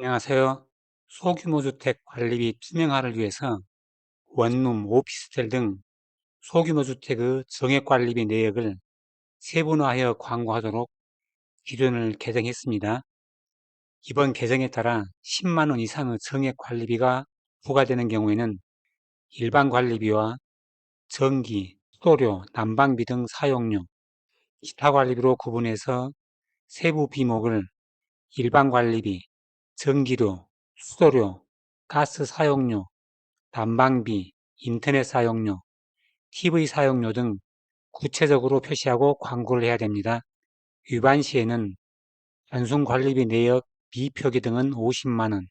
안녕하세요. 소규모 주택 관리비 투명화를 위해서 원룸, 오피스텔 등 소규모 주택의 정액 관리비 내역을 세분화하여 광고하도록 기준을 개정했습니다. 이번 개정에 따라 10만 원 이상의 정액 관리비가 부과되는 경우에는 일반 관리비와 전기, 수도료, 난방비 등 사용료, 기타 관리비로 구분해서 세부 비목을 일반 관리비, 전기료, 수도료, 가스 사용료, 난방비, 인터넷 사용료, TV 사용료 등 구체적으로 표시하고 광고를 해야 됩니다. 위반 시에는 단순 관리비 내역 미표기 등은 50만원,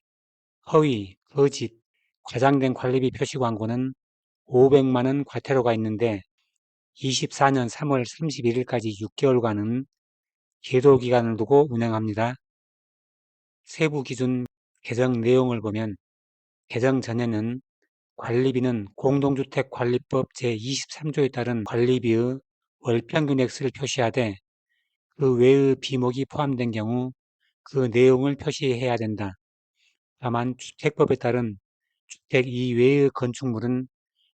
허위, 거짓, 과장된 관리비 표시 광고는 500만원 과태료가 있는데 24년 3월 31일까지 6개월간은 계도 기간을 두고 운행합니다. 세부 기준 개정 내용을 보면 개정 전에는 관리비는 공동주택관리법 제23조에 따른 관리비의 월평균액수를 표시하되 그 외의 비목이 포함된 경우 그 내용을 표시해야 된다. 다만 주택법에 따른 주택 이외의 건축물은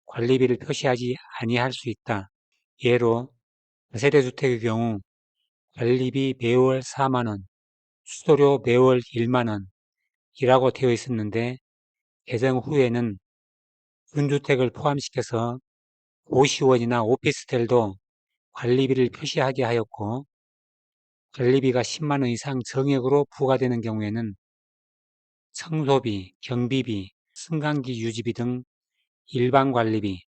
관리비를 표시하지 아니할 수 있다. 예로 세대주택의 경우 관리비 매월 4만원, 수도료 매월 1만원 이라고 되어 있었는데 개정 후에는 준주택을 포함시켜서 고시원이나 오피스텔도 관리비를 표시하게 하였고 관리비가 10만원 이상 정액으로 부과되는 경우에는 청소비, 경비비, 승강기 유지비 등 일반 관리비,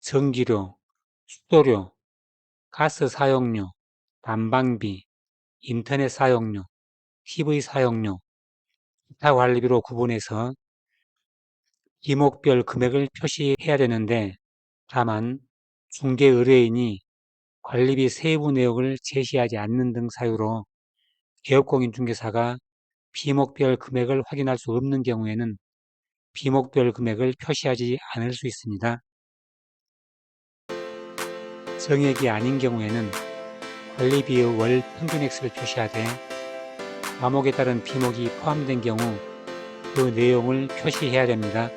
전기료, 수도료, 가스 사용료, 난방비, 인터넷 사용료, TV 사용료, 기타 관리비로 구분해서 기목별 금액을 표시해야 되는데 다만 중개 의뢰인이 관리비 세부 내역을 제시하지 않는 등 사유로 개업공인중개사가 비목별 금액을 확인할 수 없는 경우에는 비목별 금액을 표시하지 않을 수 있습니다. 정액이 아닌 경우에는 관리비의 월 평균액수를 표시하되 과목에 따른 비목이 포함된 경우 그 내용을 표시해야 됩니다.